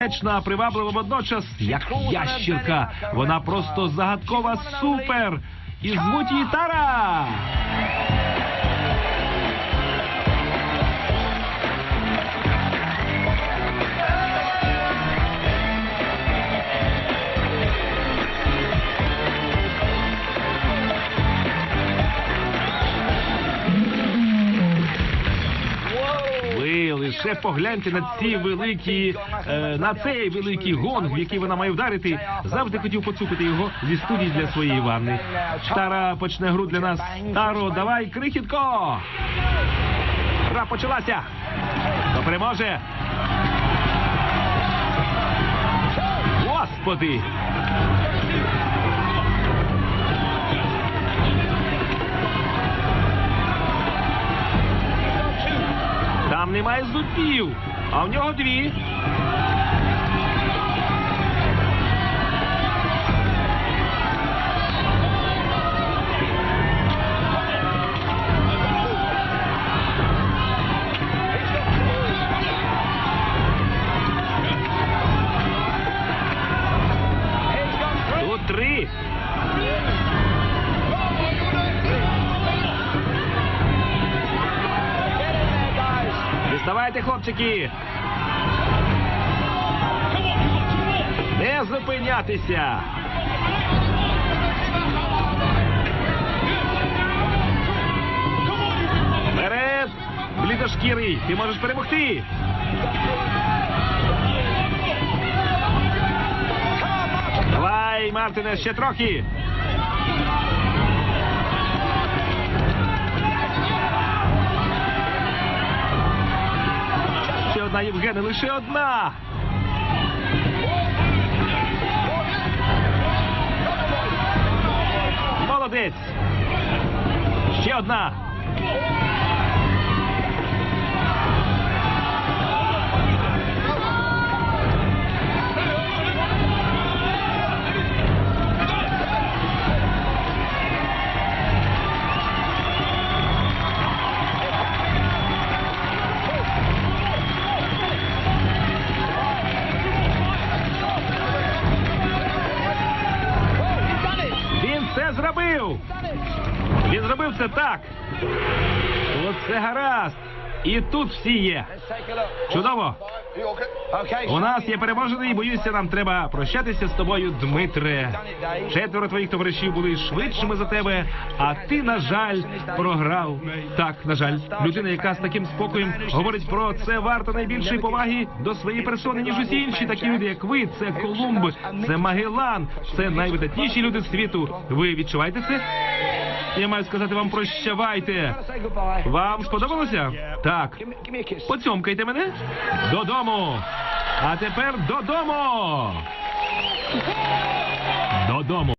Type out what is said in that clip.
Небезпечна, приваблива водночас, як ящірка. Вона просто загадкова супер. І звуть її Тара. Лише погляньте на ці великі, е, на цей великий гонг, який вона має вдарити. Завжди хотів поцупити його зі студії для своєї ванни. Тара почне гру для нас. Таро, давай, крихітко! Гра почалася! Хто переможе? Господи! Там немає зубів, а в нього дві. Діставайте, хлопчики. Не зупинятися. Вперед! Блідошкірий, ти можеш перемогти. Давай, Мартине, ще трохи. Ще одна Євгене, лише одна. Молодець. Ще одна. Зробив. Він зробив це так. Оце гаразд. І тут всі є. Чудово. У нас є переможений, боюся, нам треба прощатися з тобою, Дмитре. Четверо твоїх товаришів були швидшими за тебе, а ти, на жаль, програв. Так, на жаль, людина, яка з таким спокоєм говорить про це, варто найбільшої поваги до своєї персони, ніж усі інші такі люди, як ви. Це Колумб, це Магеллан, це найвидатніші люди світу. Ви відчуваєте це? Я маю сказати вам прощавайте. Вам сподобалося? Так. Поцьомкайте мене додому. А тепер додому. Додому.